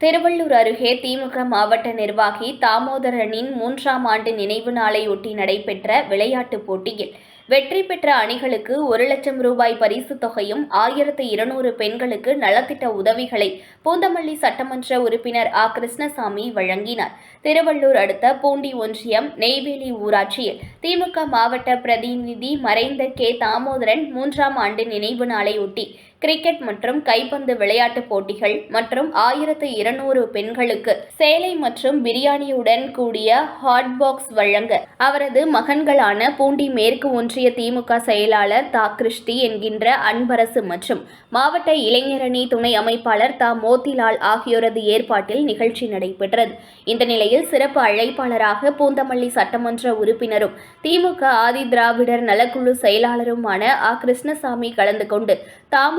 Thiruvallur அருகே திமுக மாவட்ட நிர்வாகி தாமோதரனின் மூன்றாம் ஆண்டு நினைவு நாளையொட்டி நடைபெற்ற விளையாட்டுப் போட்டியில் வெற்றி பெற்ற அணிகளுக்கு ஒரு லட்சம் ரூபாய் பரிசுத் தொகையும் ஆயிரத்து இருநூறு பெண்களுக்கு நலத்திட்ட உதவிகளை பூந்தமல்லி சட்டமன்ற உறுப்பினர் ஆ. கிருஷ்ணசாமி வழங்கினார். திருவள்ளூர் அடுத்த பூண்டி ஒன்றியம் நெய்வேலி ஊராட்சியில் திமுக மாவட்ட பிரதிநிதி மறைந்த கே. தாமோதரன் மூன்றாம் ஆண்டு நினைவு நாளையொட்டி கிரிக்கெட் மற்றும் கைப்பந்து விளையாட்டுப் போட்டிகள் மற்றும் ஆயிரத்து இருநூறு பெண்களுக்கு சேலை மற்றும் பிரியாணியுடன் கூடிய ஹாட் பாக்ஸ் வழங்க அவரது மகன்களான பூண்டி மேற்கு ஒன்றிய திமுக செயலாளர் தா. கிருஷ்டி என்கின்ற அன்பரசு மற்றும் மாவட்ட இளைஞரணி துணை அமைப்பாளர் தா. மோதிலால் ஆகியோரது ஏற்பாட்டில் நிகழ்ச்சி நடைபெற்றது. இந்த நிலையில் சிறப்பு அழைப்பாளராக பூந்தமல்லி சட்டமன்ற உறுப்பினரும் திமுக ஆதி திராவிடர் நலக்குழு செயலாளருமான ஆ. கிருஷ்ணசாமி கலந்து கொண்டு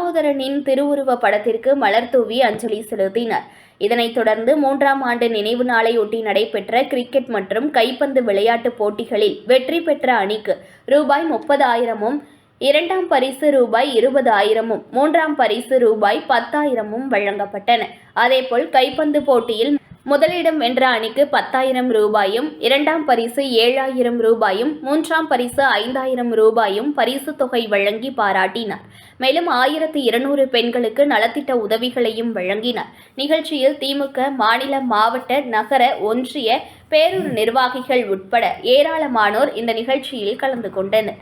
தாமோதரனின் திருவுருவ படத்திற்கு மலர் தூவி அஞ்சலி செலுத்தினர். இதனைத் தொடர்ந்து மூன்றாம் ஆண்டு நினைவு நாளையொட்டி நடைபெற்ற கிரிக்கெட் மற்றும் கைப்பந்து விளையாட்டுப் போட்டிகளில் வெற்றி பெற்ற அணிக்கு ரூபாய் முப்பதாயிரமும் இரண்டாம் பரிசு ரூபாய் இருபதாயிரமும் மூன்றாம் பரிசு ரூபாய் பத்தாயிரமும் வழங்கப்பட்டன. அதேபோல் கைப்பந்து போட்டியில் முதலிடம் வென்ற அணிக்கு பத்தாயிரம் ரூபாயும் இரண்டாம் பரிசு ஏழாயிரம் ரூபாயும் மூன்றாம் பரிசு ஐந்தாயிரம் ரூபாயும் பரிசு தொகை வழங்கி பாராட்டினார். மேலும் ஆயிரத்து இருநூறு பெண்களுக்கு நலத்திட்ட உதவிகளையும் வழங்கினார். நிகழ்ச்சியில் திமுக மாநில மாவட்ட நகர ஒன்றிய பேரூர் நிர்வாகிகள் உட்பட ஏராளமானோர் இந்த நிகழ்ச்சியில் கலந்து கொண்டனர்.